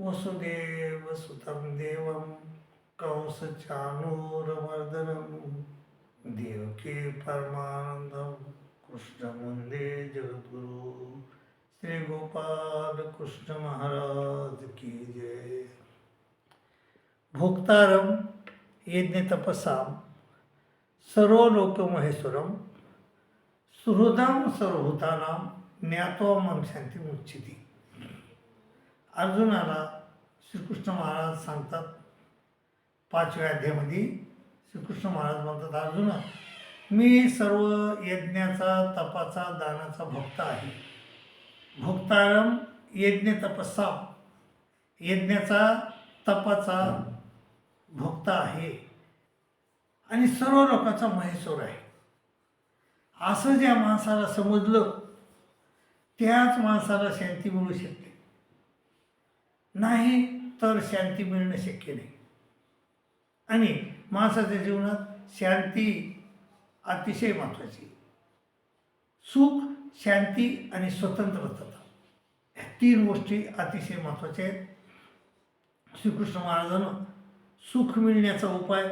वसुदेव सुतं देवं कंसचानूरमर्दनं देवकी परमानन्दं कृष्णमुन्दे जगद्गुरु। श्री गोपाल कृष्ण महाराज की जय। भोक्तारम यज्ञ तपसाम सर्व लोकमहेश्वरम सुहृदाम सर्वभूतानाम ज्ञात्वा मम शांती मुच्छिती अर्जुनाला श्रीकृष्ण महाराज सांगतात पाचव्या अध्यायामध्ये श्रीकृष्ण महाराज म्हणतात अर्जुना मी सर्व यज्ञाचा तपाचा दानाचा भक्त आहे. भोक्तारम यज्ञ तपस्सा यज्ञाचा तपाचा भोक्ता आहे. आणि सर्व लोकांचा महेश्वर आहे. असं ज्या माणसाला समजलं त्याच माणसाला शांती मिळू शकते. नाही तर शांती मिळणं शक्य नाही. आणि माणसाच्या जीवनात शांती अतिशय महत्त्वाची सुख शांती आणि स्वतंत्रता. ह्या तीन गोष्टी अतिशय महत्त्वाच्या आहेत. श्रीकृष्ण महाराजांना सुख मिळण्याचा उपाय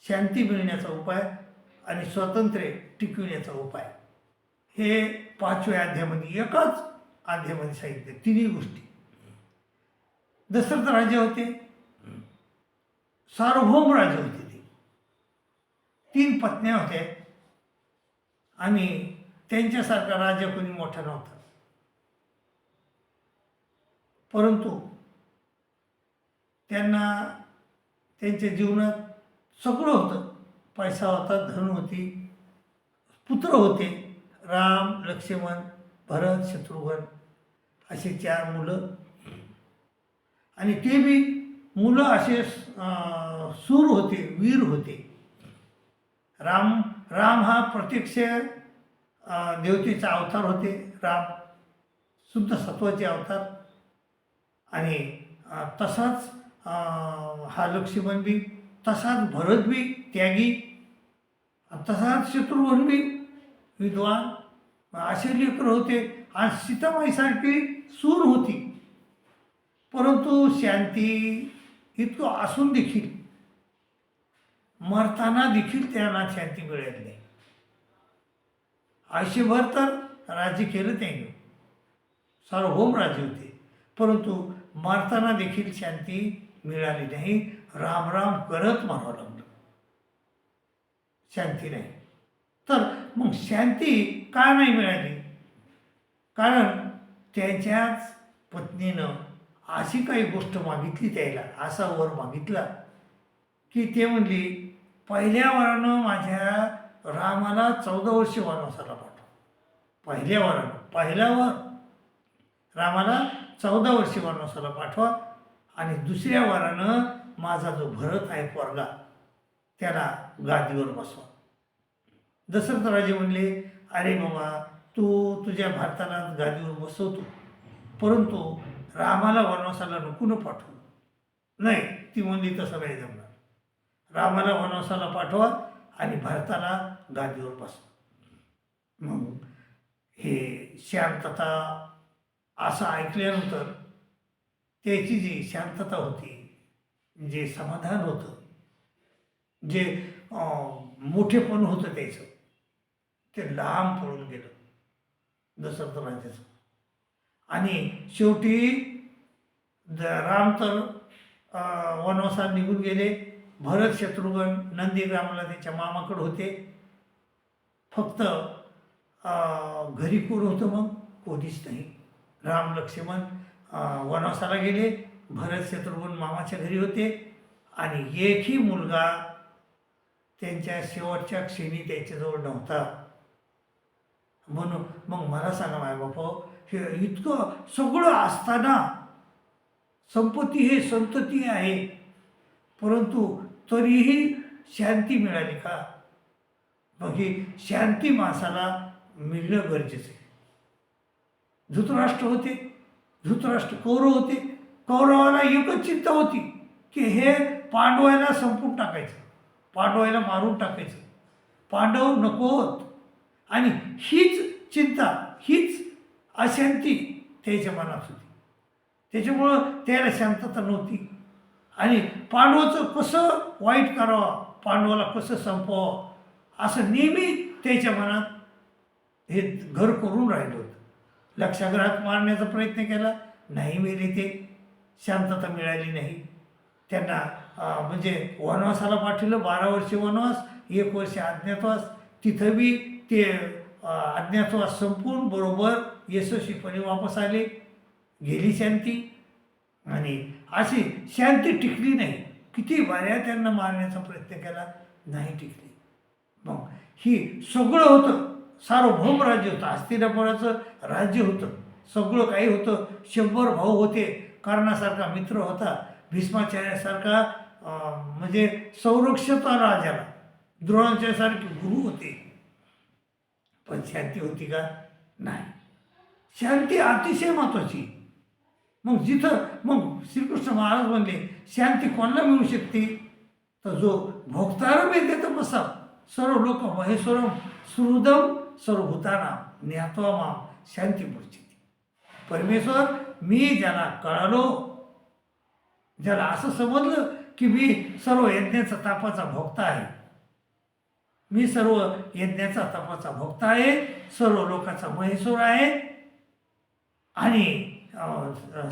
शांती मिळण्याचा उपाय आणि स्वातंत्र्य टिकविण्याचा उपाय. हे पाचव्या अध्यायामध्ये एकाच अध्यायामध्ये सांगितले. तिन्ही गोष्टी. दशरथ राजे होते. सार्वभौम राजे होते ते. तीन पत्न्या होत्या. आणि त्यांच्यासारखा राजा कोणी मोठा नव्हता. परंतु त्यांना त्यांच्या जीवनात सगळं होतं. पैसा होता धन होती पुत्र होते. राम लक्ष्मण भरत शत्रुघ्न असे चार मुलं आणि ते बी मुलं असे सूर होते वीर होते. राम राम हा प्रत्यक्ष देवतेचा अवतार होते. राम शुद्ध सत्वाचे अवतार. आणि तसाच हा लक्ष्मण बी तसाच भरत बी त्यागी तसाच शत्रुघ्न बी विद्वान. असे लेकर होते. आणि सीतामाईसारखी सूर होती. परंतु शांती इतकं असून देखील मरताना देखील त्यांना शांती मिळत नाही. आयुष्यभर तर राज्य केलं त्यांनी. सार्वभौम राज्य होते. परंतु मरताना देखील शांती मिळाली नाही. राम राम करत म्हणावं लागलं. शांती नाही. तर मग शांती का नाही मिळाली? कारण त्यांच्याच पत्नीनं अशी काही गोष्ट मागितली त्याला असा वर मागितला की ते म्हणली पहिल्या वरानं माझ्या रामाला चौदा वर्ष वनवासाला पाठव. पहिल्या वरानं पहिल्या वर रामाला चौदा वर्ष वनवासाला पाठवा आणि दुसऱ्या वरानं माझा जो भरत आहे पोरगा त्याला गादीवर बसवा. दशरथ राजे म्हणले अरे बाबा तू तुझ्या भारताला गादीवर बसवतो परंतु रामाला वनवासाला नको न पाठवू. नाही ती म्हणली तसं नाही जमणार. रामाला वनवासाला पाठवा आणि भारताला गादीवर बसवा मग हे शांतता असं ऐकल्यानंतर त्याची जी शांतता होती जे समाधान होतं जे मोठेपण होतं त्याचं ते लांब पळून गेलं. दशरथ राजाचं आणि शेवटी द राम तर वनवासात निघून गेले. भरत शत्रुघ्न नंदीग्रामला त्याच्या मामाकडे होते. फक्त घरी कोण होतं मग? कोणीच नाही. राम लक्ष्मण वनवासाला गेले. भरत शत्रुघ्न मामाच्या घरी होते. आणि एकही मुलगा त्यांच्या शेवटच्या क्षणी त्याच्याजवळ नव्हता. म्हणून मग मला सांगा माय बापा हे इतकं सगळं असताना संपत्ती हे संतती आहे. परंतु तरीही शांती मिळाली का? मग ही शांती माणसाला मिळणं गरजेचं आहे. धृतराष्ट्र होते धृतराष्ट्र कौरव होते कौरवाला एकच चिंता होती की हे पांडवायला संपून टाकायचं पांडवायला मारून टाकायचं. पांडव नको होत. आणि हीच चिंता हीच अशांती त्याच्या मनात होती. त्याच्यामुळं त्याला शांतता नव्हती. आणि पांडवाचं कसं वाईट करावं पांडवाला कसं संपवावं असं नेहमी त्याच्या मनात हे घर करून राहिलं होतं. लक्षाग्रहात मारण्याचा प्रयत्न केला. नाही मेले ते. शांतता मिळाली नाही. त्यांना म्हणजे वनवासाला पाठवलं बारा वर्षे वनवास एक वर्ष अज्ञातवास तिथं बी ते अज्ञातवास संपून बरोबर यशस्वीपणे वापस आले. गेली शांती. आणि अशी शांती टिकली नाही. किती वाऱ्या त्यांना मारण्याचा प्रयत्न केला नाही टिकली. मग ही सगळं होतं. सार्वभौम राज्य होतं. हस्तिनापुराचं राज्य होतं. सगळं काही होतं. शंभर भाऊ होते. कर्णासारखा मित्र होता. भीष्माचार्यासारखा म्हणजे संरक्षता राजाला. द्रोणाचार्यासारखे गुरु होते. पण शांती होती का? नाही. शांती अतिशय महत्त्वाची मग जिथं मग श्रीकृष्ण महाराज म्हणले शांती कोणाला मिळू शकते? तर जो भोक्तारम येते तर बसा. सर्व लोक महेश्वरम सुहृदम सर्वभूताना ज्ञात्वा माम शांती पुढची परमेश्वर मी ज्याला कळालो ज्याला असं समजलं की मी सर्व यज्ञाचा तापाचा भोक्ता आहे. मी सर्व यज्ञाचा तापाचा भोक्ता आहे सर्व लोकांचा महेश्वर आहे आणि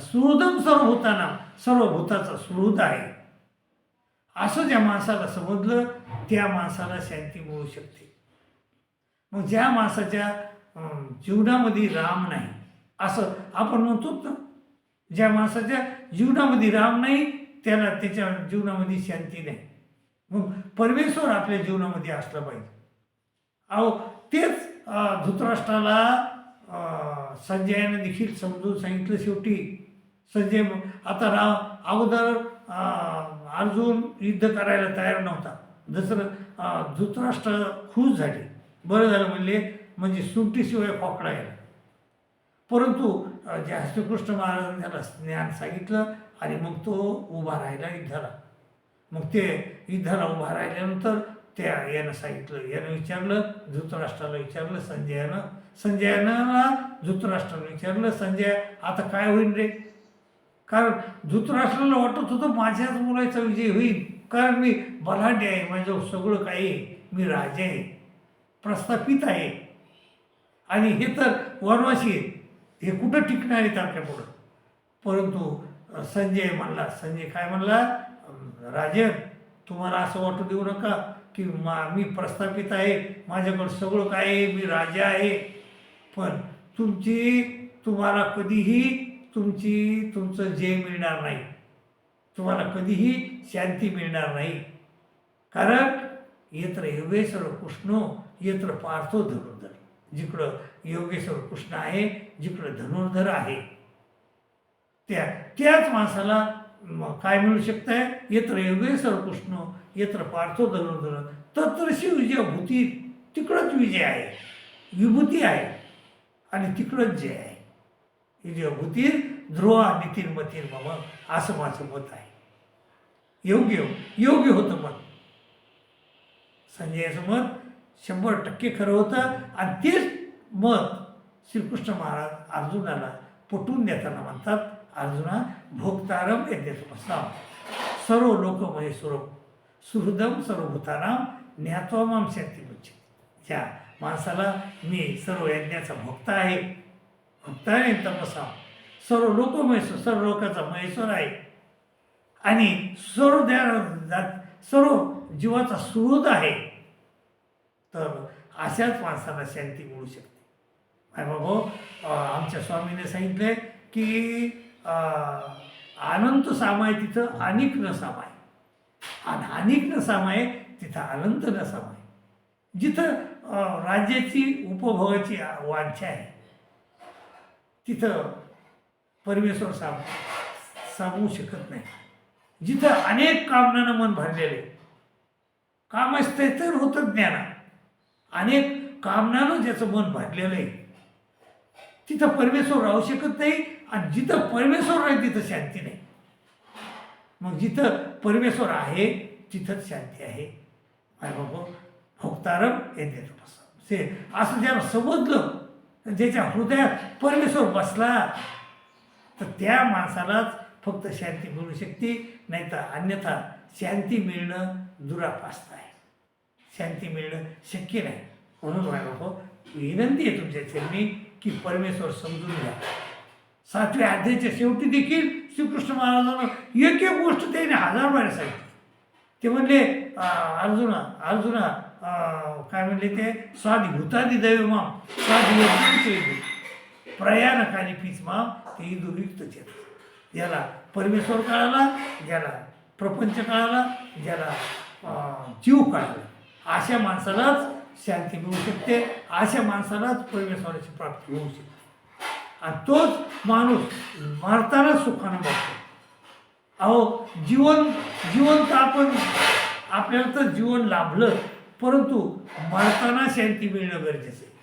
सुहृदम सर्व होताना सर्व भूताचा सुहृद आहे. असं ज्या माणसाला समजलं त्या माणसाला शांती मिळू शकते. मग ज्या माणसाच्या जीवनामध्ये राम नाही असं आपण म्हणतो ना ज्या माणसाच्या जीवनामध्ये राम नाही त्याला त्याच्या जीवनामध्ये शांती नाही. मग परमेश्वर आपल्या जीवनामध्ये असलं पाहिजे. अहो तेच धृतराष्ट्राला संजयाने देखील समजून सांगितलं शेवटी. संजय आता राम अगोदर अर्जुन युद्ध करायला तयार नव्हता. जसं धृतराष्ट्र खुश झाले. बरं झालं म्हणले म्हणजे सुंटीशिवाय फोकडा यायला परंतु ज्या श्रीकृष्ण महाराजांनी त्याला ज्ञान सांगितलं आणि मग तो उभा राहिला युद्धाला. मग ते युद्धाला उभा राहिल्यानंतर त्या यानं सांगितलं यानं विचारलं धृतराष्ट्राला विचारलं संजयानं संजयानं धृतराष्ट्राला विचारलं संजय आता काय होईल रे? कारण धृतराष्ट्राला वाटत होतं माझ्याच मुलाचा विजय होईल. कारण मी बलाढ्य आहे माझं सगळं काही आहे. मी राजा आहे प्रस्थापित आहे. आणि हे तर वनवासी आहे. हे कुठं टिकणार आहे तारख्या पुढं? परंतु संजय म्हणला संजय काय म्हणला? राजन तुम्हाला असं वाटू देऊ नका की मा मी प्रस्थापित आहे. माझ्याकडं सगळं काय आहे. मी राजा आहे. पण तुमची तुम्हाला कधीही तुमची तुमचं जय मिळणार नाही तुम्हाला कधीही शांती मिळणार नाही. कारण येत्र योगेश्वर कृष्ण येत्र पार्थो धनुर्धर. जिकडं योगेश्वर कृष्ण आहे जिकडं धनुर्धर आहे. त्या त्याच माणसाला काय मिळू शकतंय? येत्र योगेश्वर कृष्ण येत्र पार्थो धनुर्धर. तत्रशी विजय भूती तिकडंच विजय आहे. विभूती आहे. आणि तिकडंच जे आहे विजय ध्रुव ध्रुवा नितीन मतीन मम असं माझं मत आहे. योग्य योग्य होतं मत. संजयाचं मत शंभर टक्के खरं होतं आणि तेच मत श्रीकृष्ण महाराज अर्जुनाला पटवून देताना म्हणतात अर्जुना भोक्तारम यज्ञसमस्ताम सर्व लोक स्वरूप सुहृदम सर्वभूतानाम ज्ञात्वा माम शांती म्हणजे ज्या माणसाला मी सर्व यज्ञाचा भोक्ता आहे. भक्त आहे तपसा सर्व लोक महेश्वर सर्व लोकांचा महेश्वर आहे. आणि सर्व द्या जात- सर्व जीवाचा सुहृद आहे. तर अशाच माणसाला शांती मिळू शकते. काय बाबा आमच्या स्वामीने सांगितले की अनंत सामाय तिथं अनेक न सामाय. आणि अनेक न सामाय तिथं अनंत न सामाय. जिथं राज्याची उपभोगाची वांछा आहे. तिथं परमेश्वर साम सांगू शकत नाही. जिथं अनेक कामनानं मन भरलेले काम असते तर होतं ज्ञाना. अनेक कामनानं ज्याचं मन भरलेलं आहे. तिथं परमेश्वर राहू शकत नाही आणि जिथं परमेश्वर राहील तिथं शांती नाही. मग जिथं परमेश्वर आहे तिथंच शांती आहे. अरे बाबा भोक्तारम येते से असं ज्याला समजलं ज्याच्या हृदयात परमेश्वर बसला तर त्या माणसालाच फक्त शांती मिळू शकते नाही तर अन्यथा शांती मिळणं दुरापास्त आहे शांती मिळणं शक्य नाही. म्हणून बाळगो हो, विनंती आहे तुमच्या चरणी की परमेश्वर समजून घ्या. सातव्या अध्यायाच्या शेवटी देखील श्रीकृष्ण महाराजांना एक एक गोष्ट त्याने हजार वेळा सांगितली. ते म्हणले अर्जुना अर्जुना काय म्हणले ते? स्वादी भूतादी दैव माम. स्वादी यज्ञ प्रयाणकाली पीच माम ते दुर्युक्त चेत. याला परमेश्वर काळाला ज्याला प्रपंच काळाला ज्याला जीव काळाला. अशा माणसालाच शांती मिळू शकते अशा माणसालाच परमेश्वराची प्राप्ती होऊ शकते. आणि तोच माणूस मरताना सुखानं बघतो अहो जीवन जीवन तर आपण आपल्याला तर जीवन लाभलं. परंतु मरताना शांती मिळणं गरजेचं आहे.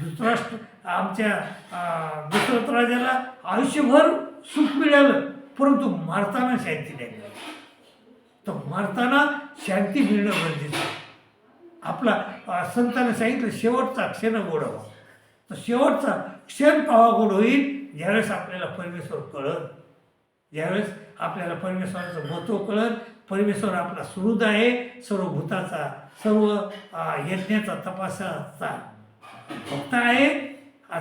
धृतराष्ट्र आमच्या दुसरत राजाला आयुष्यभर सुख मिळालं परंतु मरताना शांती नाही मिळाली. तर मरताना शांती मिळणं गरजेचं आहे. आपला संतानं सांगितलं शेवटचा क्षण गोड तर शेवटचा क्षण पावा गोड होईल ज्यावेळेस आपल्याला परमेश्वर कळत ज्यावेळेस आपल्याला परमेश्वराचं महत्त्व कळत परमेश्वर आपला सुहृद आहे सर्व भूताचा सर्व यज्ञाचा तपासाचा भक्त आहे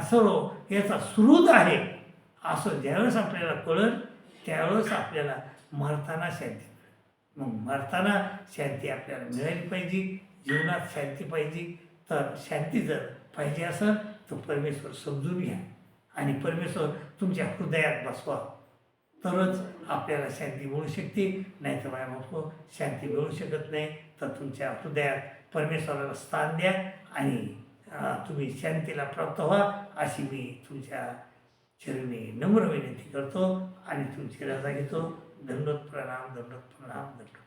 सर्व याचा सुहृद आहे. असं ज्यावेळेस आपल्याला कळत त्यावेळेस आपल्याला मरताना शांती मग मरताना शांती आपल्याला मिळाली पाहिजे जीवनात शांती पाहिजे. तर शांती जर पाहिजे असेल तर परमेश्वर समजून घ्या. आणि परमेश्वर तुमच्या हृदयात बसवा. तरच आपल्याला शांती मिळू शकते. नाही तर माझ्या शांती मिळू शकत नाही. तर तुमच्या हृदयात परमेश्वराला स्थान द्या आणि तुम्ही शांतीला प्राप्त व्हा. अशी मी तुमच्या चरणी नम्र विनंती करतो आणि तुमची रजा घेतो. दंडोत प्रणाम दंडोत प्रणाम दंडोत